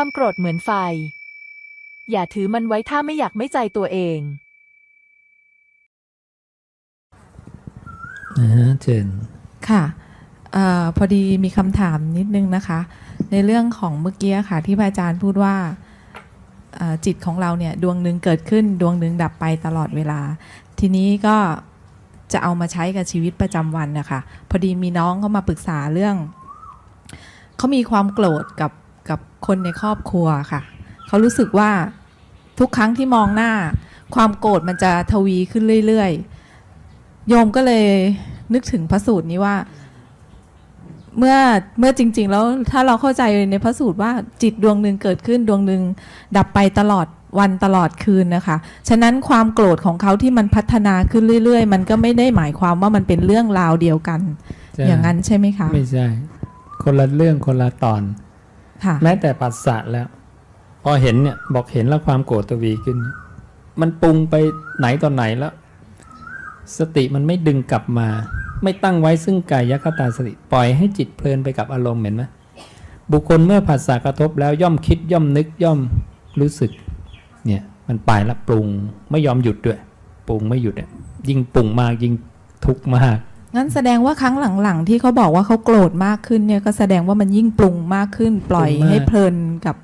ความโกรธเหมือนไฟ อย่าถือมันไว้ถ้าไม่อยากไม่ใจตัวเองนะฮะเจนค่ะเออพอดีมีคำถามนิดนึงนะคะ ในเรื่องของเมื่อกี้ค่ะ ที่พระอาจารย์พูดว่าเอ่อจิตของเราเนี่ยดวงหนึ่งเกิดขึ้นดวงหนึ่งดับไปตลอดเวลา ทีนี้ก็จะเอามาใช้กับชีวิตประจำวันนะคะพอดีมีน้องเขามาปรึกษาเรื่องเขามีความโกรธกับ กับคนในครอบครัวค่ะ เขารู้สึกว่าทุกครั้งที่มองหน้า ความโกรธมันจะทวีขึ้นเรื่อยๆ โยมก็เลยนึกถึงพระสูตรนี้ว่า เมื่อเมื่อจริง ๆ แล้วถ้าเราเข้าใจในพระสูตรว่าจิตดวงหนึ่งเกิดขึ้นดวงหนึ่งดับไปตลอดวันตลอดคืนนะคะ ฉะนั้นความโกรธของเขาที่มันพัฒนาขึ้นเรื่อย ๆ มันก็ไม่ได้หมายความว่ามันเป็นเรื่องราวเดียวกันใช่อย่างนั้นใช่ไหมคะ ไม่ใช่ คนละเรื่องคนละตอนค่ะ แม้แต่ปัสสะแล้ว พอเห็นเนี่ยบอกเห็นแล้วความโกรธทวีขึ้น มันปรุงไปไหนตอนไหนแล้ว สติมันไม่ดึงกลับมา ไม่ตั้งไว้ซึ่งกายคตาสติ ปล่อยให้จิตเพลินไปกับอารมณ์เห็นไหมบุคคลเมื่อผัสสะกระทบแล้วย่อมคิดย่อมนึกย่อมรู้สึก เนี่ยมันไปแล้วปรุงไม่ยอมหยุดด้วย ปรุงไม่หยุดอะยิ่งปรุงมากยิ่งทุกข์มาก งั้นแสดงว่าครั้งหลังๆ ที่เขาบอกว่าเขาโกรธมากขึ้นเนี่ยก็แสดงว่ามันยิ่งปรุงมากขึ้น ปล่อยปรุงมากให้เพลินกับ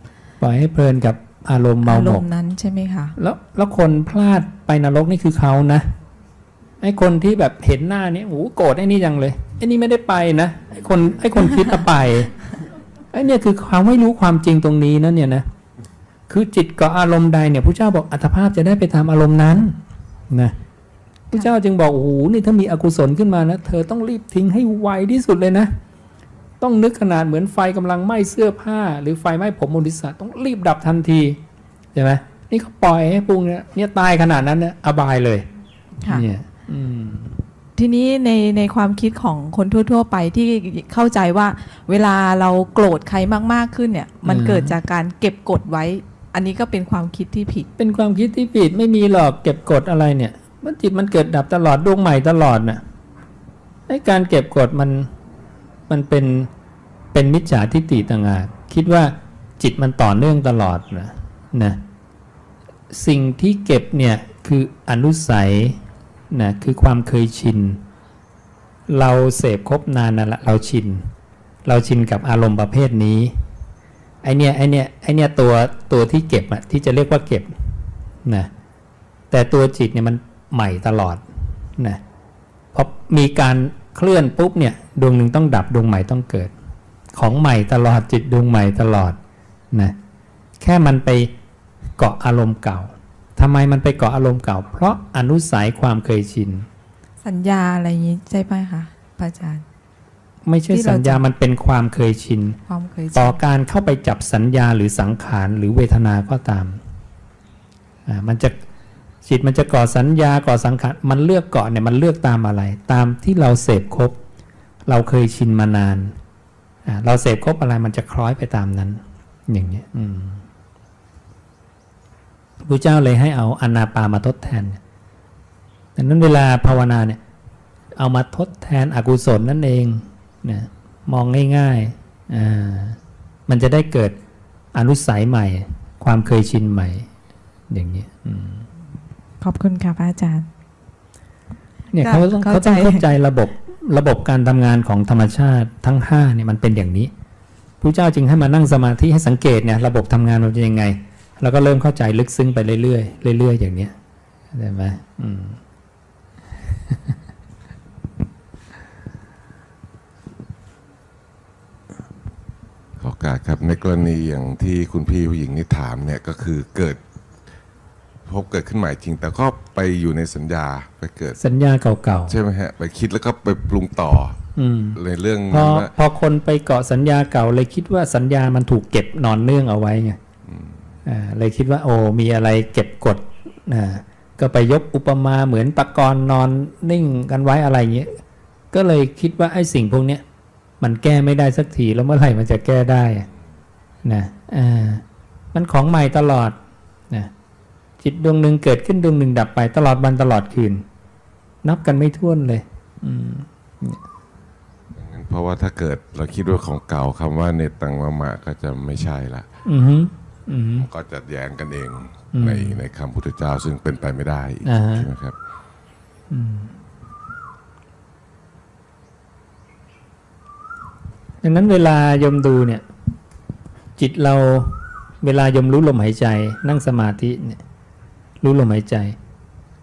ปล่อยให้เพลินกับอารมณ์เมาอาหรมมกณ์นั้นใช่ไหมคะแล้วแล้วคนพลาดไปนรกนี่คือเขานะไอ้คนที่แบบเห็นหน้านี้โอ้โหโกรธไอ้นี่จังเลยไอ้นี่ไม่ได้ไปนะไอ้คนไอ้คนคิดอะไปไอ้เนี่ยคือความไม่รู้ความจริงตรงนี้นะเนี่ยนะคือจิตกับอารมณ์ใดเนี่ยพระเจ้าบอกอัตภาพจะได้ไปตามอารมณ์นั้นนะพ ระเจ้าจึงบอกโอ้โหนี่ถ้ามีอกุศลขึ้นมานะ เธอต้องรีบทิ้งให้ไวที่สุดเลยนะ ต้องนึกขนาดเหมือนไฟกำลังไหม้เสื้อผ้า หรือไฟไหม้ผมมนิสาต้องรีบดับทันทีใช่ไหมนี่เขาปล่อยให้ปรุงเนี่ยเนี่ยตายขนาดนั้นเนี่ยอบายเลยค่ะเนี่ยอืมทีนี้ในในความคิดของคนทั่ว ๆ ไปที่เข้าใจว่า เวลาเราโกรธใครมากๆขึ้นเนี่ย มันเกิดจากการเก็บกดไว้ อันนี้ก็เป็นความคิดที่ผิด เป็นความคิดที่ผิดไม่มีหรอกเก็บกดอะไรเนี่ย มันจิตมันเกิดดับตลอดดวงใหม่ตลอดน่ะไอ้การเก็บกดมันมันเป็นเป็นมิจฉาทิฏฐิต่างหากคิดว่าจิตมันต่อเนื่องตลอดนะนะสิ่งที่เก็บเนี่ยคืออนุสัยนะคือความเคยชิน เราเสพครบนานนั่นแหละเราชิน เราชินกับอารมณ์ประเภทนี้ไอเนี้ยไอเนี้ยไอเนี้ยตัวตัวที่เก็บอะที่จะเรียกว่าเก็บนะแต่ตัวจิตเนี่ยมัน ใหม่ตลอดนะพอมีการเคลื่อนปุ๊บเนี่ยดวงหนึ่งต้องดับดวงใหม่ต้องเกิด ของใหม่ตลอดจิตดวงใหม่ตลอดนะแค่มันไปเกาะอารมณ์เก่าทำไมมันไปเกาะอารมณ์เก่า เพราะอนุสัยความเคยชิน สัญญาอะไรอย่างนี้ใช่ไหมคะพระอาจารย์ ไม่ใช่ที่เราสัญญาจะมันเป็นความเคยชิน ความเคยชิน ต่อการเข้าไปจับสัญญาหรือสังขารหรือเวทนาก็ตามอ่ามันจะ จิตมันจะก่อสัญญาก่อสังขารมันเลือกเกาะเนี่ยมันเลือกตามอะไร ตามที่เราเสพครบเราเคยชินมานาน เราเสพครบอะไรมันจะคล้อยไปตามนั้น อย่างนี้พระเจ้าเลยให้เอาอนาปามาทดแทนดังนั้นเวลาภาวนาเนี่ย เอามาทดแทนอกุศลนั่นเองนะมองง่ายๆอ่ามันจะได้เกิดอนุสัยใหม่ ความเคยชินใหม่ อย่างนี้อืม ขอบคุณค่ะพระอาจารย์ เนี่ยก็เขาต้องเข้าเขาต้องใจเข้าใจระบบระบบการทำงานของธรรมชาติทั้งห้าเนี่ยมันเป็นอย่างนี้พระเจ้าจึงให้มานั่งสมาธิให้สังเกตเนี่ยระบบทำงานมันเป็นยังไง แล้วก็เริ่มเข้าใจลึกซึ้งไปเรื่อยๆเรื่อยๆอย่างเนี้ยใช่ไหมอืมขอโอกาสครับในกรณีอย่างที่คุณพี่ผู้หญิงนี่ถามเนี่ยก็คือเกิด พบเกิดขึ้นใหม่จริง แต่ก็ไปอยู่ในสัญญาไปเกิด สัญญาเก่าใช่ไหมฮะ ไปคิดแล้วก็ไปปรุงต่อๆอืมในเรื่องพอนั้นว่าพอคนไปเกาะสัญญาเก่าเลยคิดว่าสัญญามันถูกเก็บนอนเนื่องเอาไว้ไงอ่าเลยคิดว่าโอ้มีอะไรเก็บกดอ่าก็ไปยกอุปมาเหมือนปะกรณ์นอนนิ่งกันไว้อะไรเงี้ยก็เลยคิดว่าไอ้สิ่งพวกเนี้ยมันแก้ไม่ได้สักทีแล้วเมื่อไหร่มันจะแก้ได้อะนะอ่ามันของใหม่ตลอดนะ จิตดวงหนึ่งเกิดขึ้นดวงหนึ่งดับไปตลอดวันตลอดคืน นับกันไม่ถ้วนเลย อืมงั้นผเพราะว่าถ้าเกิดเราคิดว่าของเก่าคำว่าเนตังมะมะก็จะไม่ใช่ละอือฮึอือฮึก็จะแย้งกันเองอืมในในคำพุทธเจ้าซึ่งเป็นไปไม่ได้อีกอ่าฮะใช่ไหมครับดังนั้นเวลายมดูเนี่ย จิตเราเวลายมรู้ลมหายใจนั่งสมาธิเนี่ย รู้ลมหายใจ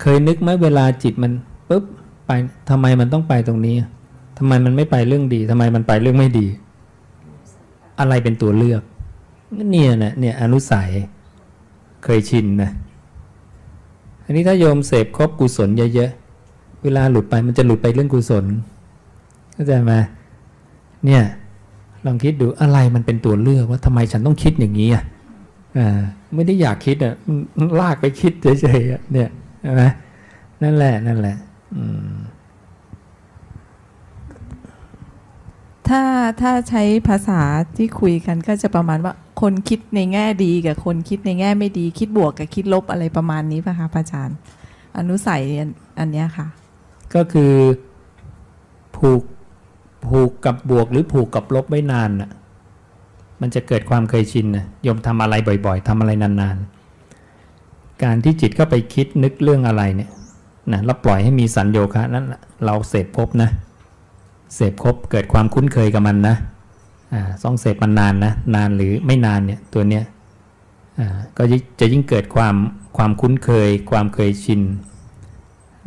เคยนึกไหมเวลาจิตมันปุ๊บไปทำไมมันต้องไปตรงนี้ทำไมมันไม่ไปเรื่องดีทำไมมันไปเรื่องไม่ดี อะไรเป็นตัวเลือกเนี่ยนะเนี่ยอนุสัยเคยชินนะอันนี้ถ้าโยมเสพครบกุศลเยอะๆเวลาหลุดไปมันจะหลุดไปเรื่องกุศลเข้าใจไหมเนี่ยลองคิดดูอะไรมันเป็นตัวเลือกว่าทำไมฉันต้องคิดอย่างนี้อะ ไม่ได้อยากคิดอะมันลากไปคิดเฉยๆอะเนี่ยใช่ไหมนั่นแหละนั่นแหละอืมถ้าถ้าใช้ภาษาที่คุยกันก็จะประมาณว่า คนคิดในแง่ดีกับคนคิดในแง่ไม่ดี คิดบวกกับคิดลบอะไรประมาณนี้ป่ะคะพระอาจารย์ อนุสัยอันอันเนี้ยค่ะ ก็คือผูกผูกกับบวกหรือผูกกับลบไว้นานน่ะ มันจะเกิดความเคยชินนะโยมทำอะไรบ่อย ๆทำอะไรนานๆ การที่จิตเข้าไปคิดนึกเรื่องอะไรเนี่ยนะเราปล่อยให้มีสัญโยคะนั้นเราเสพพบนะ เสพครบเกิดความคุ้นเคยกับมันนะอ่าต้องเสพมันนานนะนานหรือไม่นานเนี่ยตัวเนี้ยอ่าก็จะยิ่งเกิดความความคุ้นเคย ความเคยชิน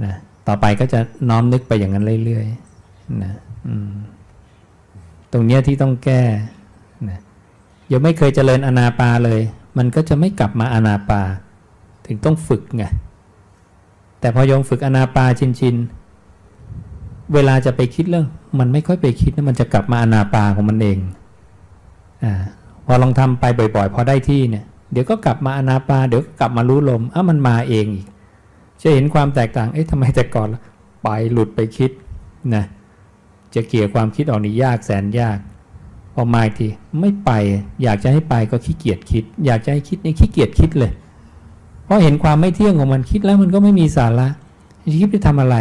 นะต่อไปก็จะน้อมนึกไปอย่างนั้นเรื่อยๆนะอืมตรงเนี้ยที่ต้องแก้ ยังไม่เคยเจริญอนาปาเลย มันก็จะไม่กลับมาอนาปา ถึงต้องฝึกไงแต่พอยมฝึกอนาปาชินๆเวลาจะไปคิดเรื่อง มันไม่ค่อยไปคิดนะมันจะกลับมาอนาปาของมันเองอ่าพอลองทำไปบ่อยๆ พอได้ที่เนี่ยเดี๋ยวก็กลับมาอนาปาเดี๋ยวก็กลับมารู้ลมอ้ามันมาเองอีกจะเห็นความแตกต่างเอ๊ะทำไมแต่ก่อนไปหลุดไปคิดนะจะเกี่ยวความคิดออกนี่ยากแสนยาก พอมาอีกทีไม่ไป อยากจะให้ไปก็ขี้เกียจคิด อยากจะให้คิดนี่ขี้เกียจคิดเลย เพราะเห็นความไม่เที่ยงของมันคิดแล้วมันก็ไม่มีสาระจะคิดไปทำอะไร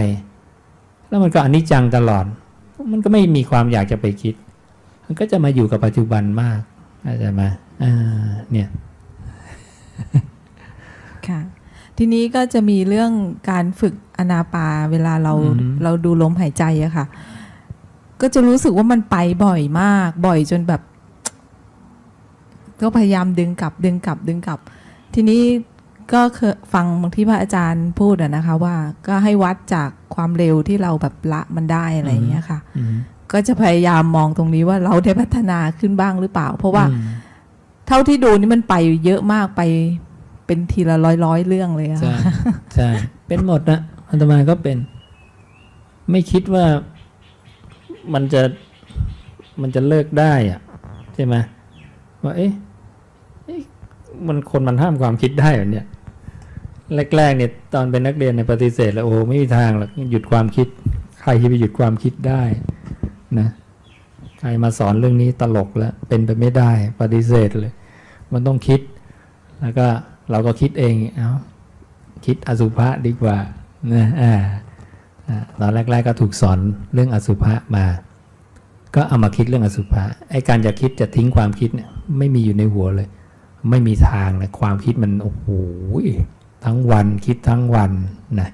แล้วมันก็อนิจจังตลอด มันก็ไม่มีความอยากจะไปคิด มันก็จะมาอยู่กับปัจจุบันมากเข้าใจไหมอ่าเนี่ยค่ะทีนี้ก็จะมีเรื่องการฝึกอนาปาเวลาเราอือฮึเราดูลมหายใจอะค่ะ ก็จะรู้สึกว่ามันไปบ่อยมาก บ่อยจนแบบ ก็พยายามดึงกลับ ดึงกลับ ดึงกลับ ทีนี้ก็เคยฟังบางที่พระอาจารย์พูดอะนะคะ ว่าก็ให้วัดจากความเร็วที่เราแบบละมันได้อะไรอย่างเงี้ยค่ะอืมก็จะพยายามมองตรงนี้ว่าเราได้พัฒนาขึ้นบ้างหรือเปล่า เพราะว่าอืมเท่าที่ดูนี่มันไปเยอะมากไปเป็นทีละร้อยร้อยๆเรื่องเลยอะใช่ค่ะใช่เป็นหมดนะอาตมาก็เป็น ไม่คิดว่า มันจะมันจะเลิกได้อะใช่ไหมว่าเอ๊ะเอ๊ะมันคนมันห้ามความคิดได้เหรอเนี่ยแรกๆเนี่ยตอนเป็นนักเรียนในยปฏิเสธแล้วโอ้ไม่มีทางหรอกหยุดความคิด ใครจะไปหยุดความคิดได้นะใครมาสอนเรื่องนี้ตลกแล้วเป็นไปไม่ได้ ปฏิเสธเลย มันต้องคิด แล้วก็เราก็คิดเองเอาคิดอสุภะดีกว่านะอ่า ตอนแรกๆก็ถูกสอนเรื่องอสุภะมา ก็เอามาคิดเรื่องอสุภะไอ้การจะคิดจะทิ้งความคิดเนี่ยไม่มีอยู่ในหัวเลย ไม่มีทางนะความคิดมันโอ้โหทั้งวันคิดทั้งวันนะ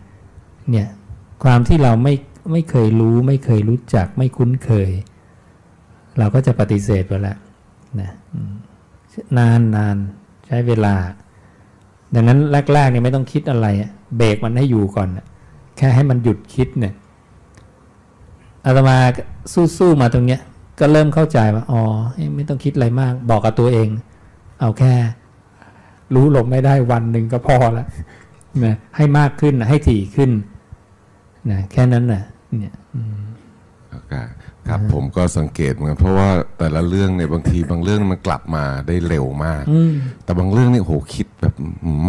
เนี่ยความที่เราไม่ไม่เคยรู้ ไม่เคยรู้จักไม่คุ้นเคย เราก็จะปฏิเสธไปแล้วนะนานนานใช้เวลา ดังนั้นแรกๆเนี่ยไม่ต้องคิดอะไร เบรกมันให้อยู่ก่อนอะ แค่ให้มันหยุดคิดเนี่ยอาตมาสู้ๆมาตรงเนี้ย ก็เริ่มเข้าใจว่าอ๋อเอ้ยไม่ต้องคิดอะไรมาก บอกกับตัวเอง เอาแค่ รู้ลมไม่ได้วันหนึ่งก็พอละนะให้มากขึ้นนะให้ถี่ขึ้นนะแค่นั้นนะเนี่ยโอเคครับผมก็สังเกตเหมือนกันเพราะว่าแต่ละเรื่องเนี่ยบางทีบางเรื่องมันกลับมาได้เร็วมากอืมแต่บางเรื่องนี่โหคิดแบบ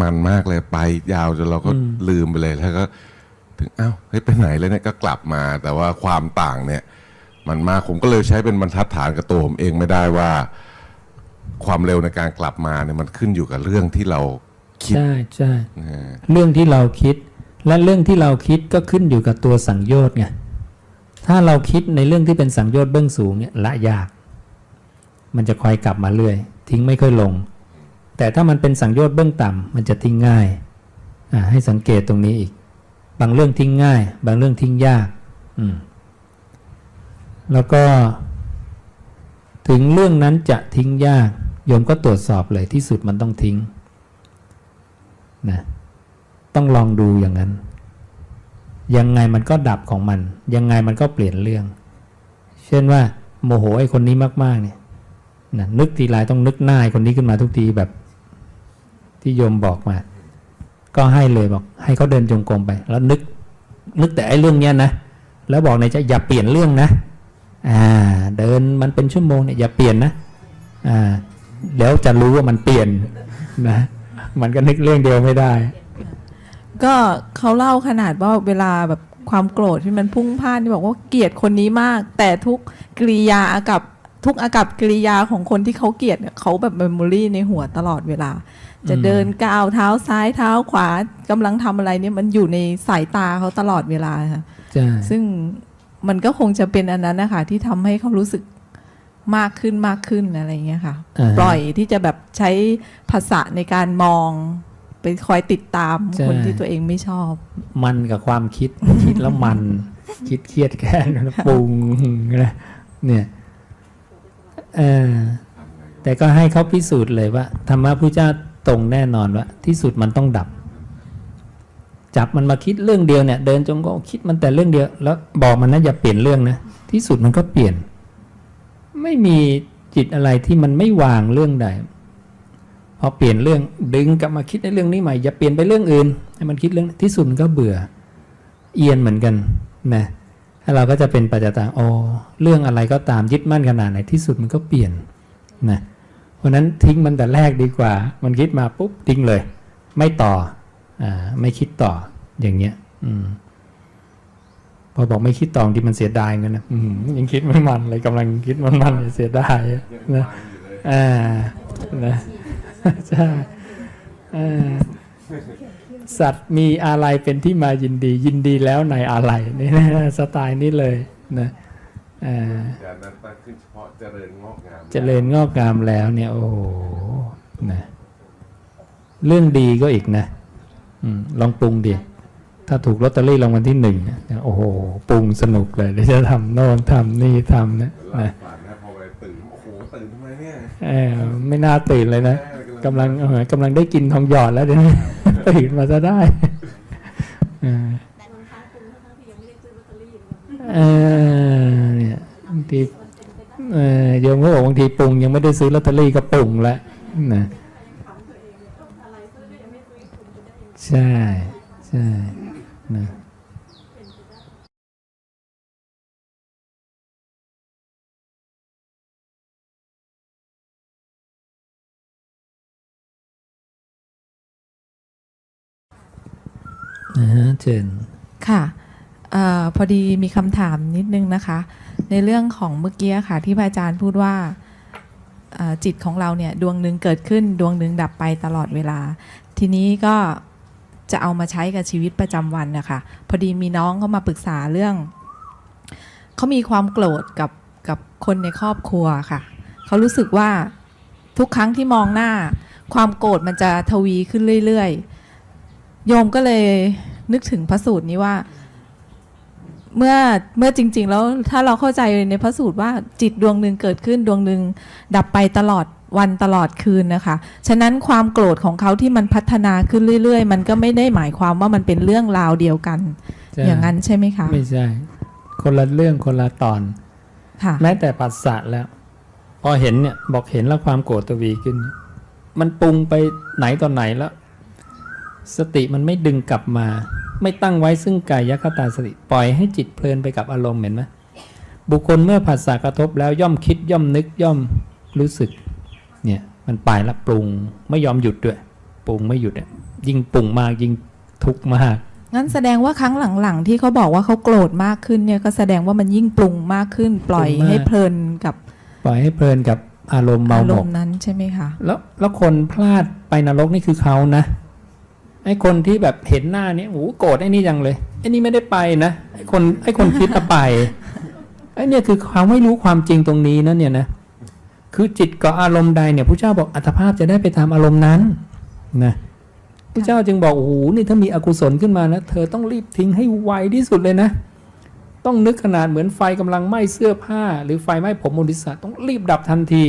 มันมากเลยไปยาวจนเราก็ลืมไปเลยแล้วก็ ถึงอ้าวเฮ้ยไปไหนเลยเนี่ยก็กลับมา แต่ว่าความต่างเนี่ยมันมากผมก็เลยใช้เป็นบรรทัดฐานกับตัวผมเองไม่ได้ว่า ความเร็วในการกลับมาเนี่ยมันขึ้นอยู่กับเรื่องที่เราคิดใช่ใช่นะฮะเรื่องที่เราคิด และเรื่องที่เราคิดก็ขึ้นอยู่กับตัวสังโยชน์ไงถ้าเราคิดในเรื่องที่เป็นสังโยชน์เบื้องสูงเนี่ยละยาก มันจะคอยกลับมาเรื่อย ทิ้งไม่ค่อยลง แต่ถ้ามันเป็นสังโยชน์เบื้องต่ำมันจะทิ้งง่ายอ่าให้สังเกตตรงนี้อีก บางเรื่องทิ้งง่าย บางเรื่องทิ้งยาก แล้วก็ ถึงเรื่องนั้นจะทิ้งยาก โยมก็ตรวจสอบเลยที่สุดมันต้องทิ้งนะต้องลองดูอย่างนั้น ยังไงมันก็ดับของมัน ยังไงมันก็เปลี่ยนเรื่อง เช่นว่า โมโหไอ้คนนี้มาก ๆ เนี่ยนะนึกทีไรต้องนึกหน้าไอ้คนนี้ขึ้นมาทุกทีแบบที่โยมบอกมา ก็ให้เลยบอก ให้เขาเดินจงกรมไป แล้วนึกนึกแต่ไอ้เรื่องเนี้ยนะแล้วบอกในใจอย่าเปลี่ยนเรื่องนะอ่าเดินมันเป็นชั่วโมงเนี่ยอย่าเปลี่ยนนะอ่าแล้วจะรู้ว่ามันเปลี่ยนนะมันก็นึกเรื่องเดียวไม่ได้ ก็เขาเล่าขนาดว่าเวลาแบบความโกรธที่มันพุ่งพล่านที่บอกว่าเกลียดคนนี้มาก แต่ทุกกริยาอากับทุกอากับกริยาของคนที่เขาเกลียดเนี่ยเขาแบบเมมโมรีในหัวตลอดเวลา จะเดินก้าวเท้าซ้ายเท้าขวากำลังทำอะไรเนี่ยมันอยู่ในสายตาเขาตลอดเวลาค่ะใช่ซึ่งมันก็คงจะเป็นอันนั้นนะคะที่ทำให้เขารู้สึกมากขึ้นมากขึ้นอะไรอย่างเงี้ยค่ะาฮะปล่อยที่จะแบบใช้ภาษาในการมองไปคอยติดตามใช่คนที่ตัวเองไม่ชอบ มันกับความคิดคิดแล้วมัน คิดเครียดแค้นแล้วปรุงนะเนี่ยเออแต่ก็ให้เขาพิสูจน์เลยว่าธรรมะพุทธเจ้า ตรงแน่นอนว่าที่สุดมันต้องดับ จับมันมาคิดเรื่องเดียวเนี่ย เดินจงก็คิดมันแต่เรื่องเดียว แล้วบอกมันนะอย่าเปลี่ยนเรื่องนะที่สุดมันก็เปลี่ยน ไม่มีจิตอะไรที่มันไม่วางเรื่องใดพอเปลี่ยนเรื่องดึงกลับมาคิดในเรื่องนี้ใหม่อย่าเปลี่ยนไปเรื่องอื่น ให้มันคิดเรื่องที่สุดมันก็เบื่อ เอียนเหมือนกันนะแล้เราก็จะเป็นปัจจตังอ๋อเรื่องอะไรก็ตามยึดมั่นขนาดไหนที่สุดมันก็เปลี่ยนนะ เพราะนั้นทิ้งมันแต่แรกดีกว่า มันคิดมาปุ๊บทิ้งเลย ไม่ต่ออ่าไม่คิดต่ออย่างเงี้ย อืมพอบอกไม่คิดต่อที่มันเสียดายเงินนะยังคิดไม่มันเลยกำลังคิดมันมันเสียดายนะอ่านะใช่สัตว์มีอะไรเป็นที่มายินดี ยินดีแล้วในอะไรนี่นะสไตล์นี้เลยนะเอ่ออย่า เฉพาะเจริญงอกงามเจริญงอกงามแล้วเนี่ยโอ้โหนะเรื่องดีก็อีกนะอมลองปรุงดิถ้าถูกลอตเตอรี่รางวัลที่หนึ่งเนี่ยโอ้โหปรุงสนุกเลยเดี๋ยวจะทำโน่นทำนี่ทำนะหลันะบฝันนะพอไปตื่นโอ้โหตื่นทำไมเนี่ยเออไม่น่าตื่นเลยนะกำลังเออกำลังได้กินทองหยอดแล้วเดี๋ยวนี้ตื่นมาจะได้เออเออเนี่ยบางทีเออ โยมก็บอกบางทีปรุงยังไม่ได้ซื้อลอตเตอรี่ก็ปรุงแล้วนะใช่ใช่นะนะฮะเจนค่ะออพอดีมีคำถามนิดนึงนะคะ ในเรื่องของเมื่อกี้ค่ะที่พระอาจารย์พูดว่าจิตของเราเนี่ยดวงหนึ่งเกิดขึ้นดวงหนึ่งดับไปตลอดเวลา ทีนี้ก็จะเอามาใช้กับชีวิตประจำวันนะคะพอดีมีน้องเขามาปรึกษาเรื่องเขามีความโกรธกับกับคนในครอบครัวค่ะเขารู้สึกว่าทุกครั้งที่มองหน้า ความโกรธมันจะทวีขึ้นเรื่อยๆโยมก็เลยนึกถึงพระสูตรนี้ว่า เมื่อเมื่อจริง ๆ แล้วถ้าเราเข้าใจในพระสูตรว่าจิตดวงหนึ่งเกิดขึ้นดวงหนึ่งดับไปตลอดวันตลอดคืนนะคะ ฉะนั้นความโกรธของเขาที่มันพัฒนาขึ้นเรื่อย ๆ มันก็ไม่ได้หมายความว่ามันเป็นเรื่องราวเดียวกันใช่อย่างนั้นใช่ไหมคะ ไม่ใช่ คนละเรื่องคนละตอนค่ะแม้แต่ปัสสะแล้ว พอเห็นเนี่ยบอกเห็นแล้วความโกรธทวีขึ้น มันปรุงไปไหนตอนไหนแล้ว สติมันไม่ดึงกลับมา ไม่ตั้งไว้ซึ่งกายคตาสติ ปล่อยให้จิตเพลินไปกับอารมณ์เห็นไหมบุคคลเมื่อผัสสะกระทบแล้วย่อมคิดย่อมนึกย่อมรู้สึก เนี่ยมันไปแล้วปรุงไม่ยอมหยุดด้วย ปรุงไม่หยุดอะยิ่งปรุงมากยิ่งทุกข์มากงั้นแสดงว่าครั้งหลังๆ ที่เขาบอกว่าเขาโกรธมากขึ้นเนี่ยก็แสดงว่ามันยิ่งปรุงมากขึ้น ปล่อยปรุงมากให้เพลินกับ ปล่อยให้เพลินกับอารมณ์เมาอาหรมมกณ์นั้นใช่ไหมคะแล้วแล้วคนพลาดไปนรกนี่คือเขานะ ไอ้คนที่แบบเห็นหน้านี้โอ้โหโกรธไอ้นี่ยังเลยไอ้นี่ไม่ได้ไปนะไอ้คนไอ้คนคิดอะไปไอ้เนี่ยคือความไม่รู้ความจริงตรงนี้นะเนี่ยนะคือจิตเกาะอารมณ์ใดเนี่ยพระเจ้าบอกอัตภาพจะได้ไปตามอารมณ์นั้นนะพระเจ้าจึงบอกโอ้โหนี่ถ้ามีอกุศลขึ้นมานะเธอต้องรีบทิ้งให้ไวที่สุดเลยนะ ต้องนึกขนาดเหมือนไฟกำลังไหม้เสื้อผ้า หรือไฟไหม้ผมมลทิสาต้องรีบดับทันที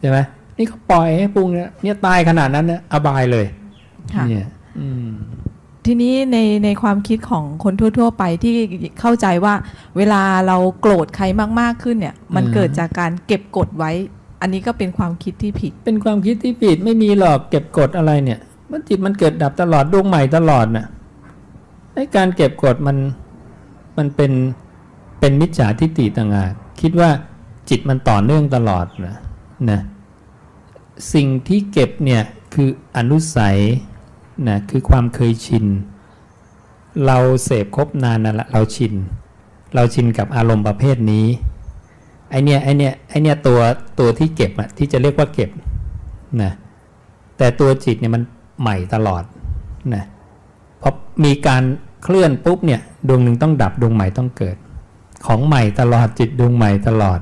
ใช่ไหมนี่เขาปล่อยให้ปรุงเนี่ยเนี่ยตายขนาดนั้นเนี่ยอบายเลยค่ะเนี่ย อืม ทีนี้ในในความคิดของคนทั่ว ๆ ไปที่เข้าใจว่าเวลาเราโกรธใครมากๆขึ้นเนี่ย มันอืมเกิดจากการเก็บกดไว้ อันนี้ก็เป็นความคิดที่ผิด เป็นความคิดที่ผิดไม่มีหรอกเก็บกดอะไรเนี่ย มันจิตมันเกิดดับตลอดดวงใหม่ตลอดน่ะไอ้การเก็บกดมันมันเป็นเป็นมิจฉาทิฏฐิต่างหากคิดว่าจิตมันต่อเนื่องตลอดนะนะสิ่งที่เก็บเนี่ยคืออนุสัย นะคือความเคยชิน เราเสพครบนานนั่นแหละเราชิน เราชินกับอารมณ์ประเภทนี้ไอเนี้ยไอเนี้ยไอเนี้ยตัวตัวที่เก็บอะที่จะเรียกว่าเก็บนะแต่ตัวจิตเนี่ยมันใหม่ตลอดนะพอมีการเคลื่อนปุ๊บเนี่ยดวงหนึ่งต้องดับดวงใหม่ต้องเกิด ของใหม่ตลอดจิตดวงใหม่ตลอด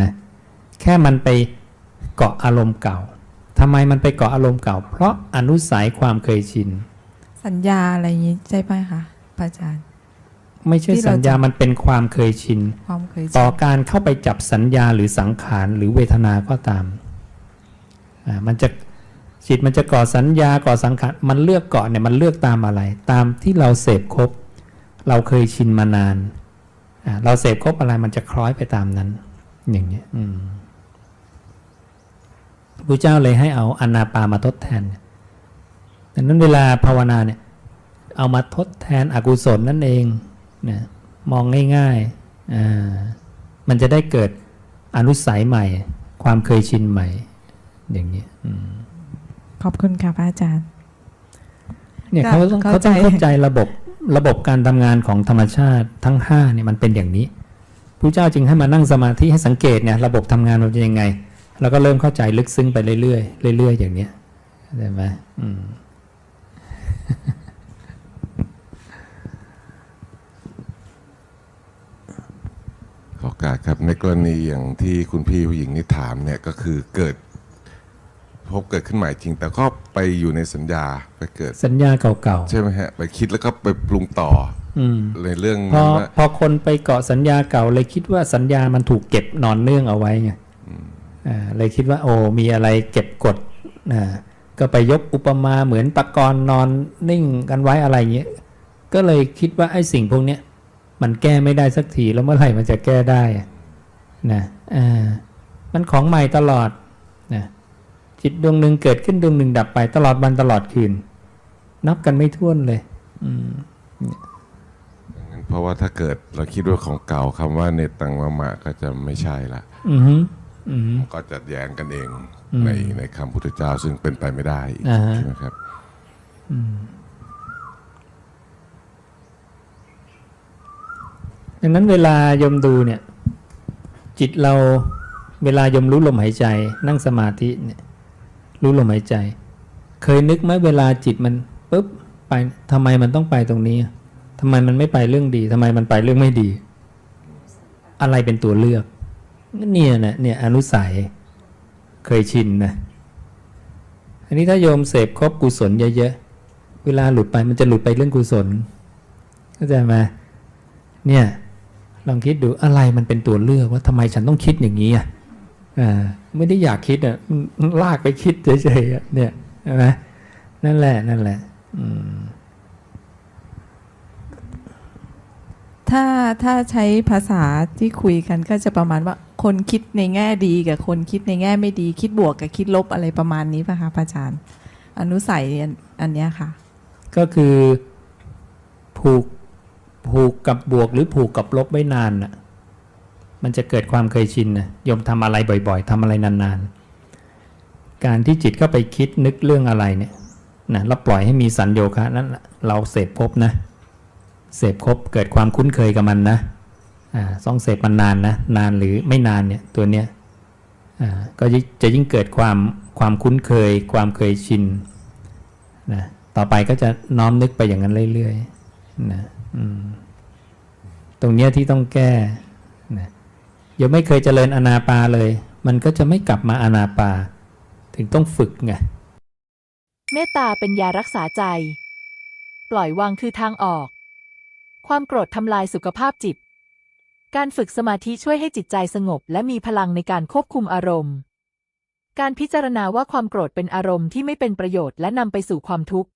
นะแค่มันไปเกาะอารมณ์เก่า ทำไมมันไปเกาะอารมณ์เก่า เพราะอนุสัยความเคยชิน สัญญาอะไรอย่างนี้ใช่ไหมคะพระอาจารย์ ไม่ใช่ที่เราสัญญาจะมันเป็นความเคยชินความเคยต่ชิอนการเข้าไปจับสัญญาหรือสังขารหรือเวทนาก็ตามอ่ามันจะจิตมันจะก่อสัญญาก่อสังขาร มันเลือกเกาะเนี่ยมันเลือกตามอะไร ตามที่เราเสพครบ เราเคยชินมานานอ่าเราเสพครบอะไรมันจะคล้อยไปตามนั้น อย่างเนี้ยอืม พระเจ้าเลยให้เอาอนาปามาทดแทนดังนั้นเวลาภาวนาเนี่ยเอามาทดแทนอกุศลนั่นเองนะมองง่ายๆอ่ามันจะได้เกิดอนุสัยใหม่ ความเคยชินใหม่ อย่างนี้อืมขอบคุณค่ะพระอาจารย์ เนี่ยก็เขาต้องเข้าเขาต้องใจเข้าใจระบบระบบการทำงานของธรรมชาติทั้งห้าเนี่ยมันเป็นอย่างนี้พระเจ้าจึงให้มานั่งสมาธิให้สังเกตเนี่ยระบบทำงานมันเป็นยังไง แล้วก็เริ่มเข้าใจลึกซึ้งไปเรื่อยๆเรื่อยๆอย่างเนี้ยใช่ไหมอืมขอโอกาสครับในกรณีอย่างที่คุณพี่ผู้หญิงนี่ถามเนี่ยก็คือเกิดพบเกิดขึ้นใหม่จริง แต่ก็ไปอยู่ในสัญญาไปเกิดสัญญาเก่าใช่ไหมฮะ ไปคิดแล้วก็ไปปรุงต่อๆอืมในเรื่องพอว่า พอคนไปเกาะสัญญาเก่าเลยคิดว่าสัญญามันถูกเก็บนอนเนื่องเอาไว้ไงอ่า เลยคิดว่าโอ้มีอะไรเก็บกดอ่าก็ไปยกอุปมาเหมือนปะกรณ์นอนนิ่งกันไว้อะไรเงี้ยก็เลยคิดว่าไอ้สิ่งพวกเนี้ยมันแก้ไม่ได้สักทีแล้วเมื่อไหร่มันจะแก้ได้อะนะอ่ามันของใหม่ตลอดนะจิตดวงหนึ่งเกิดขึ้นดวงหนึ่งดับไปตลอดวันตลอดคืน นับกันไม่ถ้วนเลยอืมเพราะว่าถ้าเกิดเราคิดว่าของเก่าคำว่าเนตังมะมะก็จะไม่ใช่ละอือฮึอือฮึ ก็จะแย้งกันเองอืมในในคำพุทธเจ้าซึ่งเป็นไปไม่ได้อีกอ่าฮะใช่ไหมครับดังนั้นเวลายมดูเนี่ย จิตเราเวลายมรู้ลมหายใจ นั่งสมาธิเนี่ย รู้ลมหายใจ เคยนึกไหมเวลาจิตมันปุ๊บไปทำไมมันต้องไปตรงนี้ทำไมมันไม่ไปเรื่องดีทำไมมันไปเรื่องไม่ดี อะไรเป็นตัวเลือก เนี่ยนะเนี่ยอนุสัยเคยชินนะอันนี้ถ้าโยมเสพครบกุศลเยอะๆเวลาหลุดไปมันจะหลุดไปเรื่องกุศลเข้าใจไหมเนี่ยลองคิดดูอะไรมันเป็นตัวเลือกว่าทำไมฉันต้องคิดอย่างนี้อะอ่าไม่ได้อยากคิดอะมันลากไปคิดเฉยๆเนี่ยใช่ไหมนั่นแหละนั่นแหละอืมถ้าถ้าใช้ภาษาที่คุยกันก็จะประมาณว่า คนคิดในแง่ดีกับคนคิดในแง่ไม่ดี คิดบวกกับคิดลบอะไรประมาณนี้ป่ะคะพระอาจารย์ อนุสัยอันนเนี้ยค่ะ ก็คือผูกผูกกับบวกหรือผูกกับลบไว้นานน่ะมันจะเกิดความเคยชินนะยมทำอะไรบ่อย ๆทำอะไรนานๆ การที่จิตเข้าไปคิดนึกเรื่องอะไรเนี่ยนะแล้วปล่อยให้มีสัญโยคะนั้นเราเสพครบนะ เสพครบเกิดความคุ้นเคยกับมันนะ ต้องเสพมันนานนะนานหรือไม่นานเนี่ยตัวเนี้ยก็จะยิ่งเกิดความความคุ้นเคย ความเคยชินนะต่อไปก็จะน้อมนึกไปอย่างนั้นเรื่อยๆนะตรงเนี้ยที่ต้องแก้นะยังไม่เคยเจริญอนาปาเลย มันก็จะไม่กลับมาอนาปา ถึงต้องฝึกไงเมตตาเป็นยารักษาใจ ปล่อยวางคือทางออก ความโกรธทำลายสุขภาพจิต การฝึกสมาธิช่วยให้จิตใจสงบ และมีพลังในการควบคุมอารมณ์ การพิจารณาว่าความโกรธเป็นอารมณ์ที่ไม่เป็นประโยชน์และนำไปสู่ความทุกข์